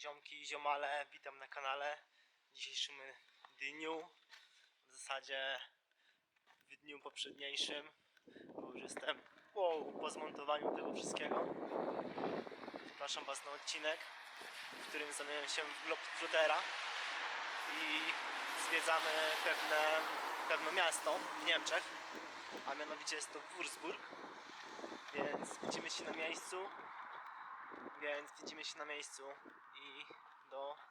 Ziomki i ziomale, witam na kanale. W dzisiejszym dniu, w zasadzie w dniu poprzedniejszym, bo już jestem po, po zmontowaniu tego wszystkiego. Zapraszam Was na odcinek, w którym zamieniam się w Globetrottera i zwiedzamy pewne, pewne miasto w Niemczech, a mianowicie jest to Würzburg. Więc widzimy się na miejscu. Więc widzimy się na miejscu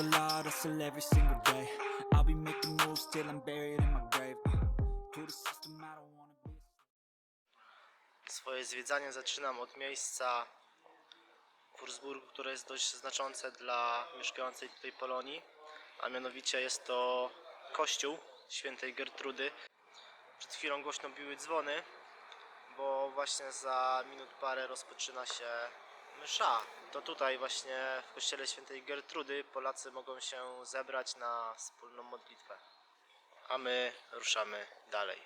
Hustle hard, hustle every single day. I'll be making moves till I'm buried in my grave. To the system, I don't wanna be. Swoje zwiedzanie zaczynam od miejsca w Würzburgu, które jest dość znaczące dla mieszkającej tutaj Polonii, a mianowicie jest to kościół świętej Gertrudy. Przed chwilą głośno biły dzwony, bo właśnie za minut parę rozpoczyna się msza. To tutaj właśnie w kościele świętej Gertrudy Polacy mogą się zebrać na wspólną modlitwę. A my ruszamy dalej.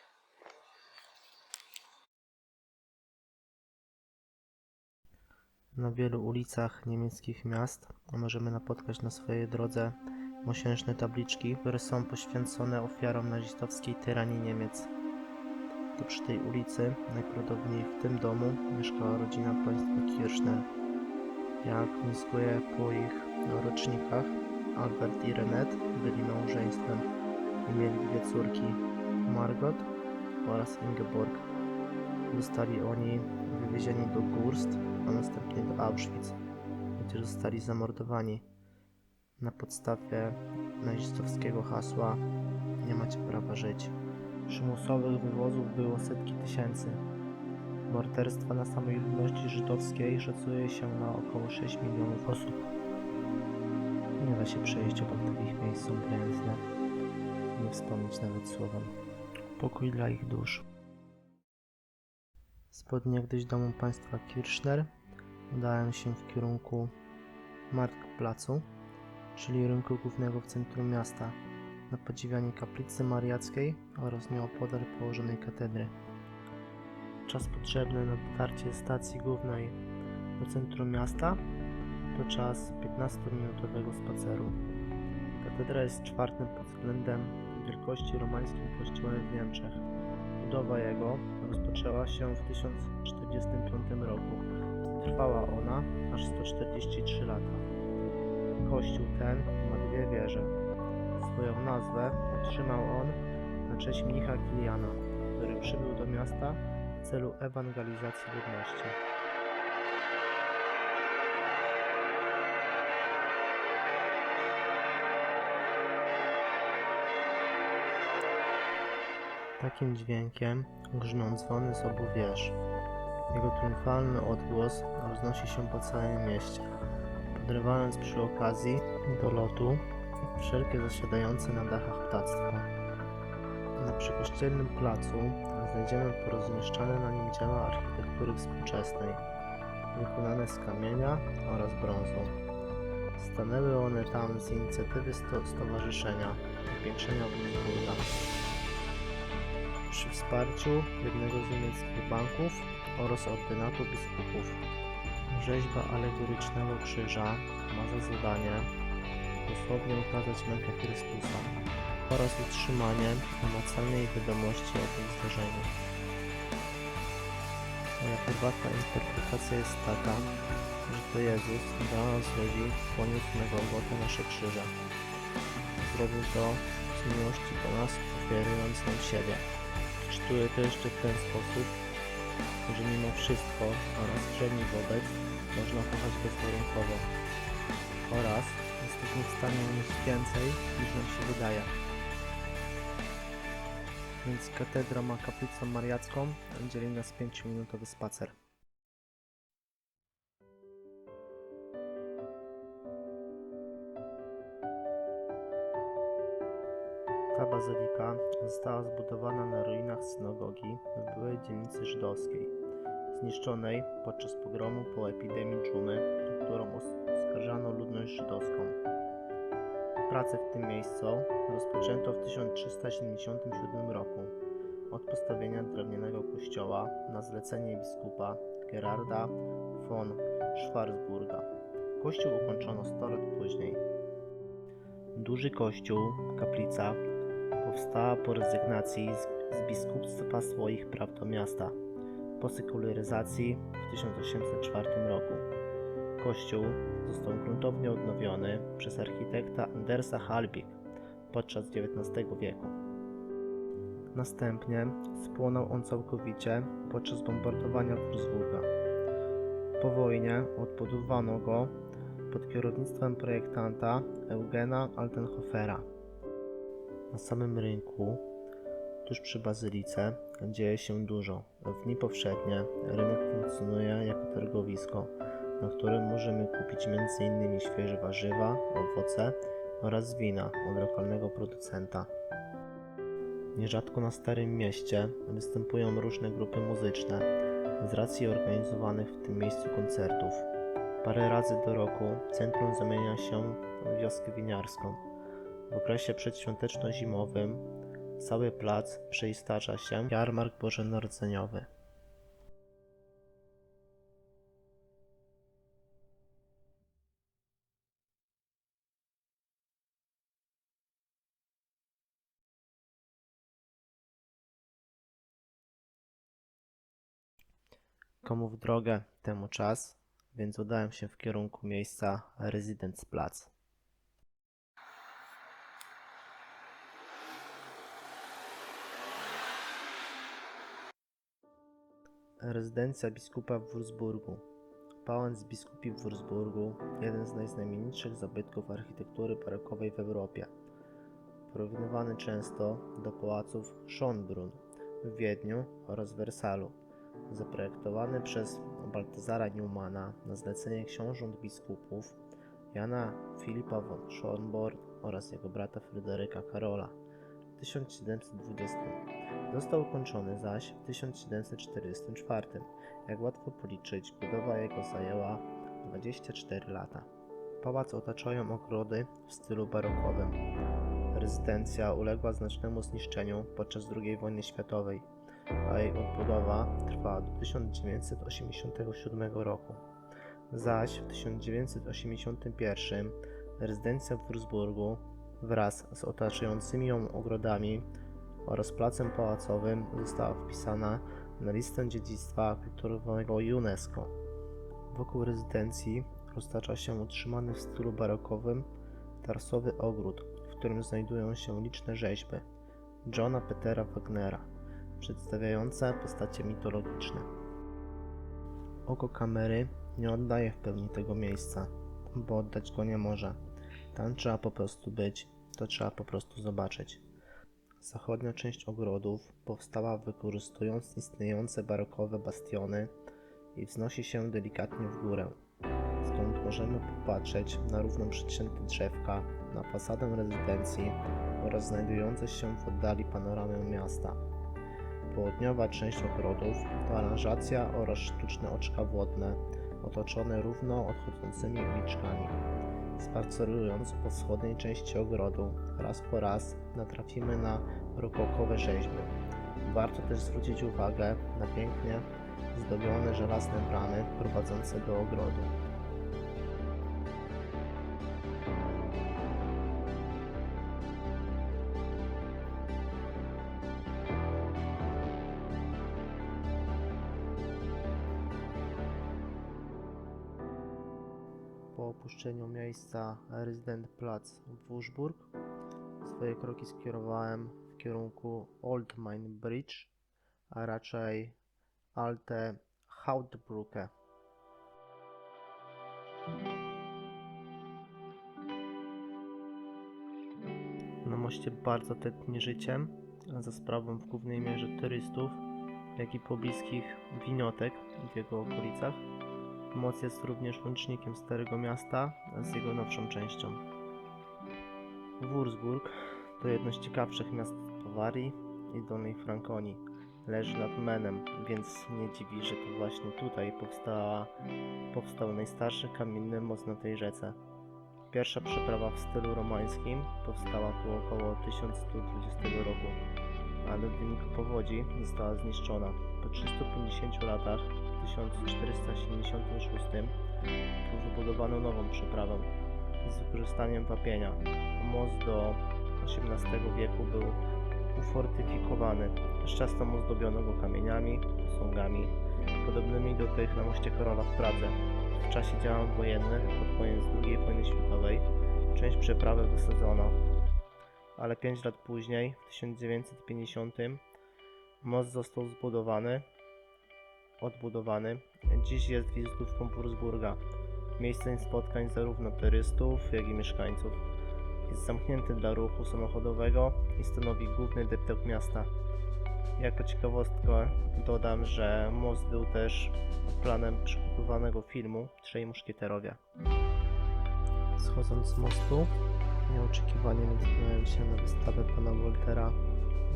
Na wielu ulicach niemieckich miast możemy napotkać na swojej drodze mosiężne tabliczki, które są poświęcone ofiarom nazistowskiej tyranii Niemiec. To przy tej ulicy, najprawdopodobniej w tym domu, mieszkała rodzina państwa Kirchner. Jak wnioskuję po ich rocznikach, Albert i Renette byli małżeństwem i mieli dwie córki, Margot oraz Ingeborg. Zostali oni wywiezieni do Gurst, a następnie do Auschwitz, gdzie zostali zamordowani na podstawie nazistowskiego hasła Nie macie prawa żyć. Przymusowych wywozów było setki tysięcy. Morderstwa na samej ludności żydowskiej szacuje się na około 6 milionów osób. Nie da się przejść obok takich miejsc piękne. Nie wspomnieć nawet słowem. Pokój dla ich dusz. Spod niegdyś domu państwa Kirchner udałem się w kierunku Marktplacu, czyli rynku głównego w centrum miasta, na podziwianie kaplicy mariackiej oraz nieopodal położonej katedry. Czas potrzebny na dotarcie stacji głównej do centrum miasta to czas 15-minutowego spaceru. Katedra jest czwartym pod względem wielkości romańskim kościołem w Niemczech. Budowa jego rozpoczęła się w 1045 roku. Trwała ona aż 143 lata. Kościół ten ma dwie wieże. Swoją nazwę otrzymał on na cześć mnicha Kiliana, który przybył do miasta w celu ewangelizacji ludności. Takim dźwiękiem grzmią dzwony z obu wież. Jego triumfalny odgłos roznosi się po całym mieście, podrywając przy okazji do lotu wszelkie zasiadające na dachach ptactwo. Na przykościelnym placu znajdziemy porozmieszczane na nim dzieła architektury współczesnej, wykonane z kamienia oraz brązu. Stanęły one tam z inicjatywy sto- stowarzyszenia Upiększenia Würzburga przy wsparciu jednego z niemieckich banków oraz ordynatu biskupów. Rzeźba alegorycznego krzyża ma za zadanie dosłownie ukazać mękę Chrystusa oraz utrzymanie namacalnej wiadomości o tym zdarzeniu. Moja prywatna interpretacja jest taka, że to Jezus dla nas ludzi poniósł na Golgotę nasze krzyże. Zrobił to z miłości do nas, ofiarując nam siebie. Czytuję to jeszcze w ten sposób, że mimo wszystko oraz wszelni wobec można kochać bezwarunkowo oraz jesteśmy w stanie unieść więcej niż nam się wydaje. Więc katedra ma kaplicę mariacką, dzieli nas 5-minutowy spacer. Ta bazylika została zbudowana na ruinach synagogi w byłej dzielnicy żydowskiej, zniszczonej podczas pogromu po epidemii dżumy, którą os- oskarżano ludność żydowską. Prace w tym miejscu rozpoczęto w 1377 roku od postawienia drewnianego kościoła na zlecenie biskupa Gerarda von Schwarzburga. Kościół ukończono 100 lat później. Duży kościół, kaplica, powstała po rezygnacji z, z biskupstwa swoich praw do miasta po sekularyzacji w 1804 roku. Kościół został gruntownie odnowiony przez architekta Andersa Halbig podczas XIX wieku. Następnie spłonął on całkowicie podczas bombardowania Würzburga. Po wojnie odbudowano go pod kierownictwem projektanta Eugena Altenhofera. Na samym rynku, tuż przy bazylice, dzieje się dużo. W dni powszednie rynek funkcjonuje jako targowisko, na którym możemy kupić m.in. świeże warzywa, owoce oraz wina od lokalnego producenta. Nierzadko na Starym Mieście występują różne grupy muzyczne z racji organizowanych w tym miejscu koncertów. Parę razy do roku centrum zamienia się w wioskę winiarską. W okresie przedświąteczno-zimowym cały plac przeistacza się jarmark bożonarodzeniowy. Komu w drogę, temu czas, więc udałem się w kierunku miejsca Rezydencplatz. Rezydencja biskupa w Würzburgu. Pałac biskupi w Würzburgu, jeden z najznamienitszych zabytków architektury barokowej w Europie. Porównywany często do pałaców Schönbrunn w Wiedniu oraz Wersalu. Zaprojektowany przez Baltazara Neumana na zlecenie książąt biskupów Jana Filipa von Schönborn oraz jego brata Fryderyka Karola w 1720. Został ukończony zaś w 1744. Jak łatwo policzyć, budowa jego zajęła 24 lata. Pałac otaczają ogrody w stylu barokowym. Rezydencja uległa znacznemu zniszczeniu podczas II wojny światowej, a jej odbudowa trwała do 1987 roku. Zaś w 1981 rezydencja w Würzburgu wraz z otaczającymi ją ogrodami oraz placem pałacowym została wpisana na listę dziedzictwa kulturowego UNESCO. Wokół rezydencji roztacza się utrzymany w stylu barokowym tarsowy ogród, w którym znajdują się liczne rzeźby Johna Petera Wagnera, przedstawiające postacie mitologiczne. Oko kamery nie oddaje w pełni tego miejsca, bo oddać go nie może. Tam trzeba po prostu być, to trzeba po prostu zobaczyć. Zachodnia część ogrodów powstała wykorzystując istniejące barokowe bastiony i wznosi się delikatnie w górę, skąd możemy popatrzeć na równo przycięte drzewka, na fasadę rezydencji oraz znajdujące się w oddali panoramę miasta. Południowa część ogrodów to aranżacja oraz sztuczne oczka wodne, otoczone równo odchodzącymi uliczkami. Spacerując po wschodniej części ogrodu, raz po raz natrafimy na rokokowe rzeźby. Warto też zwrócić uwagę na pięknie zdobione żelazne bramy prowadzące do ogrodu. Po opuszczeniu miejsca Residentplatz w Wurzburg swoje kroki skierowałem w kierunku Old Main Bridge, a raczej Alte Hautbrücke. Na moście bardzo tętni życiem, za sprawą w głównej mierze turystów, jak i pobliskich winiotek w jego okolicach. Moc jest również łącznikiem Starego Miasta z jego nowszą częścią. Würzburg to jedno z ciekawszych miast Bawarii i Dolnej Frankonii. Leży nad Menem, więc nie dziwi, że to właśnie tutaj powstała, powstał najstarszy kamienny most na tej rzece. Pierwsza przeprawa w stylu romańskim powstała tu około 1120 roku, ale w wyniku powodzi została zniszczona. Po 350 latach, 1476, tu wybudowano nową przeprawę z wykorzystaniem wapienia. Most do XVIII wieku był ufortyfikowany. Czasem ozdobiono go kamieniami, posągami, podobnymi do tych na moście Karola w Pradze. W czasie działań wojennych pod koniec II wojny światowej część przeprawy wysadzono, ale 5 lat później, w 1950, most został zbudowany, odbudowany. Dziś jest wizytówką Würzburga, miejscem spotkań zarówno turystów, jak i mieszkańców. Jest zamknięty dla ruchu samochodowego i stanowi główny deptak miasta. Jako ciekawostkę dodam, że most był też planem przygotowanego filmu Trzej Muszkieterowie. Schodząc z mostu, nieoczekiwanie natknąłem się na wystawę pana Woltera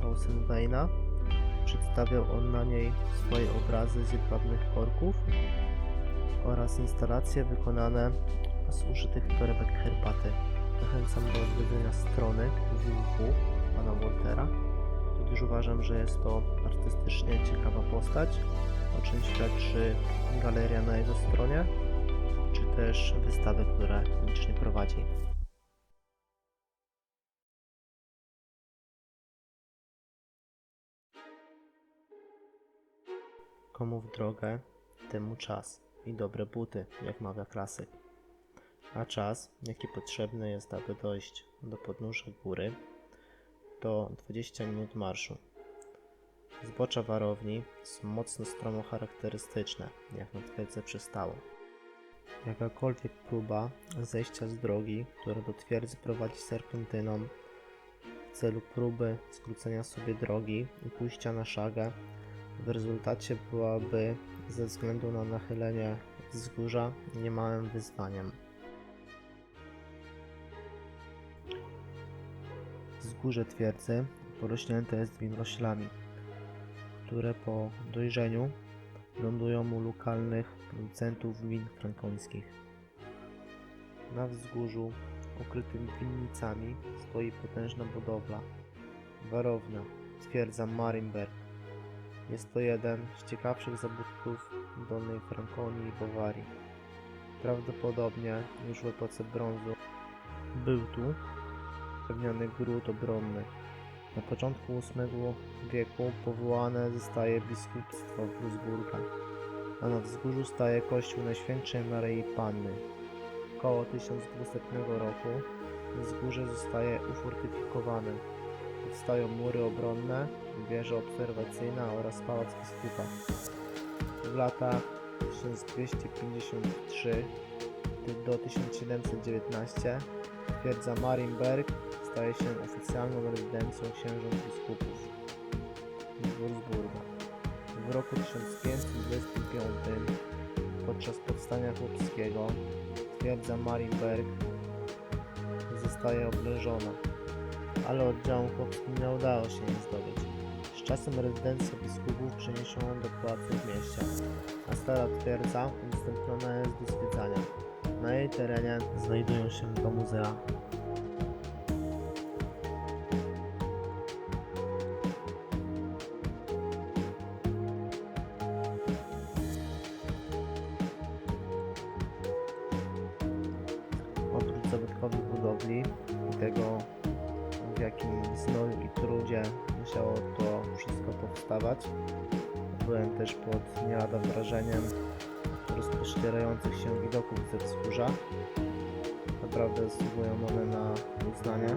Rosenweina. Przedstawiał on na niej swoje obrazy z jedwabnych korków oraz instalacje wykonane z użytych torebek herbaty. Zachęcam do odwiedzenia strony www pana Woltera, gdyż uważam, że jest to artystycznie ciekawa postać, o czym świadczy galeria na jego stronie, czy też wystawy, które licznie prowadzi. Komu w drogę, temu czas i dobre buty, jak mawia klasyk. A czas, jaki potrzebny jest, aby dojść do podnóża góry, to 20 minut marszu. Zbocza warowni są mocno stromo charakterystyczne, jak na twierdze przystało. Jakakolwiek próba zejścia z drogi, która do twierdzy prowadzi serpentyną, w celu próby skrócenia sobie drogi i pójścia na szagę, w rezultacie byłaby ze względu na nachylenie wzgórza niemałym wyzwaniem. Wzgórze twierdzy porośnięte jest winoroślami, które po dojrzeniu lądują u lokalnych producentów win frankońskich. Na wzgórzu ukrytym winnicami stoi potężna budowla, warownia, twierdza Marienberg. Jest to jeden z ciekawszych zabytków Dolnej Frankonii i Bawarii. Prawdopodobnie już w epoce brązu był tu zapewniony gród obronny. Na początku VIII wieku powołane zostaje biskupstwo Würzburga, a na wzgórzu staje kościół Najświętszej Maryi Panny. Koło 1200 roku wzgórze zostaje ufortyfikowane. Powstają mury obronne, wieża obserwacyjna oraz pałac biskupa. W latach 1253 do 1719 twierdza Marienberg staje się oficjalną rezydencją księżąt biskupów Würzburga. W roku 1525 podczas powstania chłopskiego twierdza Marienberg zostaje oblężona, ale oddziałom chłopskim nie udało się jej zdobyć. Z czasem rezydencja biskupów przeniesiono do pałacu w mieście, a stara twierdza udostępniona jest do zwiedzania. Na jej terenie znajdują się dwa muzea. Powstawać, byłem też pod nie lada wrażeniem rozpościerających się widoków ze wzgórza. Naprawdę zasługują one na uznanie.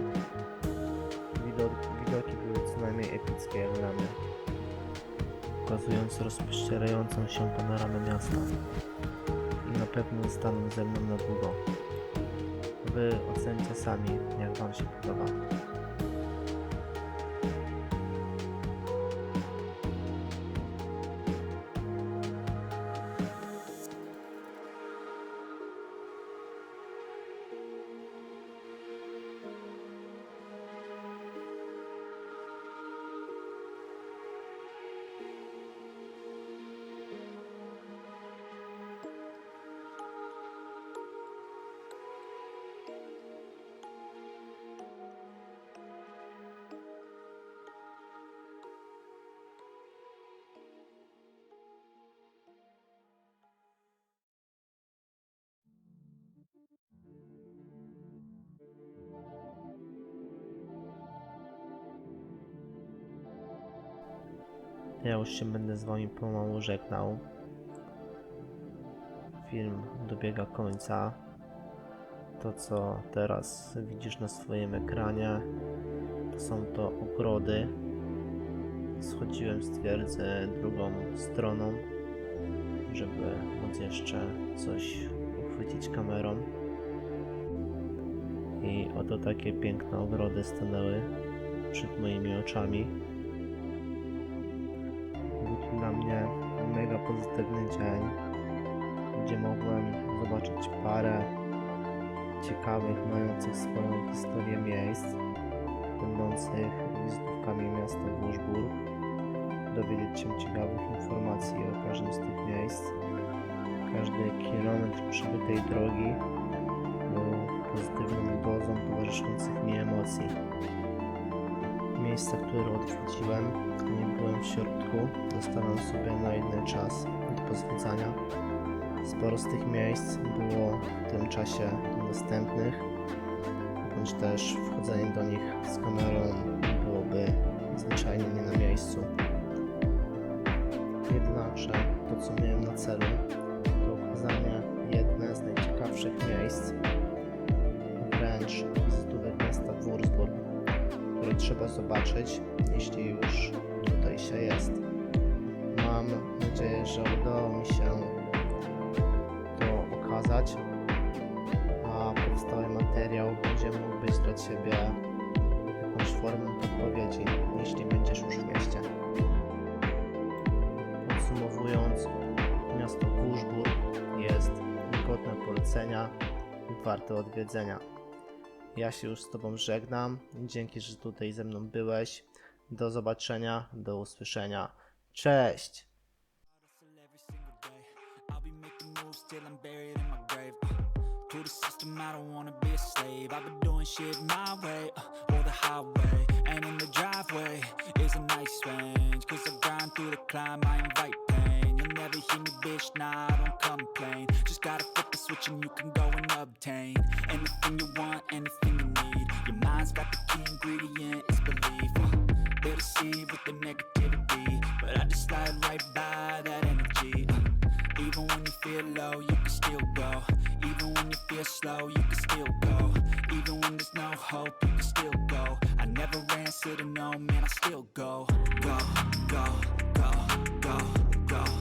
Widok, widoki były co najmniej epickie jak dla mnie, pokazując rozpościerającą się panoramę miasta. I na pewno zostaną ze mną na długo. Wy ocencie sami, jak Wam się podoba. Ja już się będę z wami pomału żegnał. Film dobiega końca. To co teraz widzisz na swoim ekranie to są to ogrody. Schodziłem z twierdzy drugą stroną, żeby móc jeszcze coś uchwycić kamerą. I oto takie piękne ogrody stanęły przed moimi oczami. Dla mnie mega pozytywny dzień, gdzie mogłem zobaczyć parę ciekawych, mających swoją historię miejsc, będących wizytówkami miasta Włoszburg, dowiedzieć się ciekawych informacji o każdym z tych miejsc. Każdy kilometr przebytej drogi był pozytywną dozą towarzyszących mi emocji. Miejsca, które odwiedziłem, nie byłem w środku, zostawiam sobie na inny czas do pozwiedzania. Sporo z tych miejsc było w tym czasie niedostępnych, bądź też wchodzenie do nich z kamerą byłoby zwyczajnie nie na miejscu. Jednakże to, co miałem na celu, to ukazanie jedne z najciekawszych miejsc, wręcz trzeba zobaczyć, jeśli już tutaj się jest. Mam nadzieję, że udało mi się to okazać, a powstały materiał będzie mógł być dla Ciebie jakąś formą podpowiedzi, jeśli będziesz już w mieście. Podsumowując, miasto Wurzburg jest godne polecenia i warte odwiedzenia. Ja się już z Tobą żegnam. Dzięki, że tutaj ze mną byłeś. Do zobaczenia, do usłyszenia. Cześć! Uh, to the system, I don't wanna be a slave. I've been doing shit my way, uh, or the highway. And in the driveway